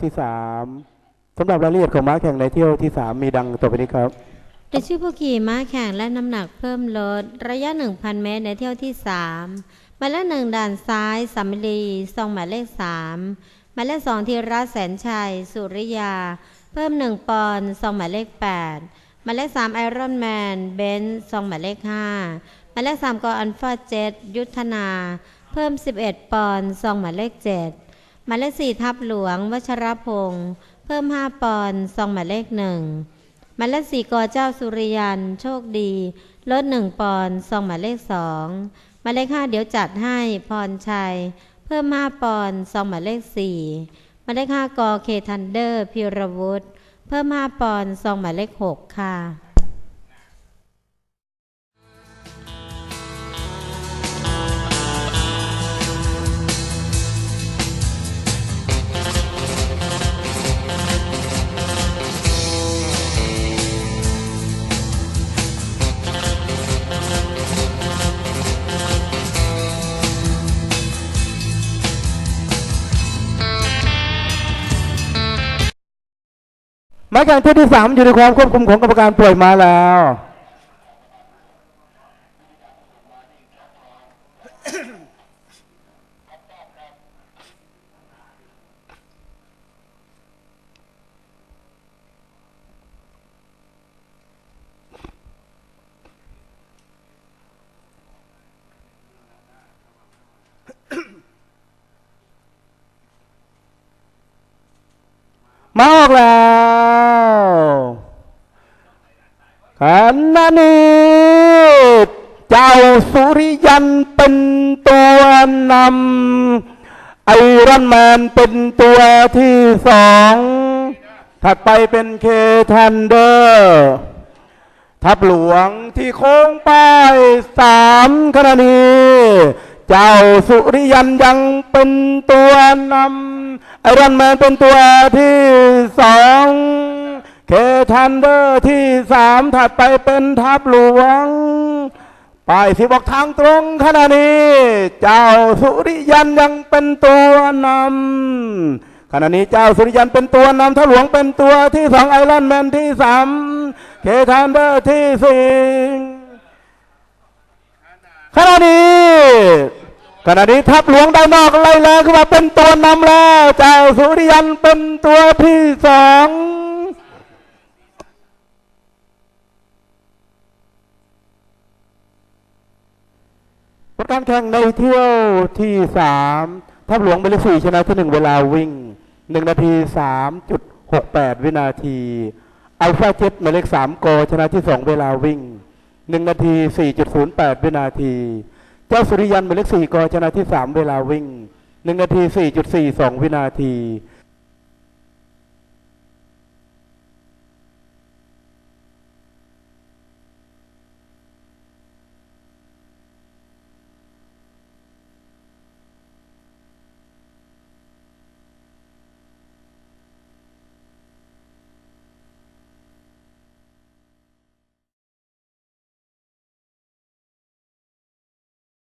ที่สามสำหรับรายละเอียดของม้าแข่งในเที่ยวที่สามมีดังต่อไปนี้ครับรายชื่อผู้ขี่ม้าแข่งและน้ำหนักเพิ่มลด ระยะ 1,000 เมตรในเที่ยวที่3หมายเลขหนึ่งด่านซ้ายสัมมลีซองหมายเลข3หมายเลขสองธีรัตแสนชัย สุริยา เพิ่ม1ปอนด์ซองหมายเลข8หมายเลข3ไอรอนแมนเบนซ์ซองหมายเลข5หมายเลข3กออันฟาเจ็ตยุทธนา เพิ่ม 11 ปอนด์ซองหมายเลข7 หมายเลข4ทับหลวงวชรพงศ์เพิ่ม5ปอนซองหมายเลข1หมายเลขสี่กอเจ้าสุริยันโชคดี ลดหนึ่งปอนซองหมายเลขสองหมายเลขห้าเดี๋ยวจัดให้พรชัย เพิ่มห้าปอนซองหมายเลขสี่หมายเลขห้ากอเคทันเดอร์พิรวุฒิเพิ่มห้าปอนซองหมายเลขหกค่ะ ม้าแข่งเที่ที่สามอยู่ในความควบคุมของกรรมการปล่อยมาแล้วมาออกแล้ว ขณะนี้เจ้าสุริยันเป็นตัวนำไอรอนแมนเป็นตัวที่สองถัดไปเป็นเคทันเดอร์ทับหลวงที่โค้งป้ายสามขณะนี้เจ้าสุริยันยังเป็นตัวนำไอรอนแมนเป็นตัวที่สอง เคทันเดอร์ที่สามถัดไปเป็นทับหลวง ไปสิบอกทางตรงขณะนี้ เจ้าสุริยันยังเป็นตัวนำขณะนี้เจ้าสุริยันเป็นตัวนำทับหลวงเป็นตัวที่สองไอรอนแมนที่สามเคทันเดอร์ที่สี่ขณะนี้ขณะนี้ทับหลวงได้นอกไล่แรงขึ้นมาเป็นตัวนำแล้ว เจ้าสุริยันเป็นตัวที่สอง การแข่งในเที่ยวที่สามทัพหลวงเบลสี่ชนะที่หนึ่งเวลาวิ่งหนึ่งนาทีสามจุดหกแปดวินาทีอัลฟาเจ็ตหมายเลขสามโกชนะที่สองเวลาวิ่งหนึ่งนาทีสี่จุดศูนย์แปดวินาที เจ้าสุริยันหมายเลขสี่โกชนะที่สามเวลาวิ่งหนึ่งนาทีสี่จุดสี่สองวินาที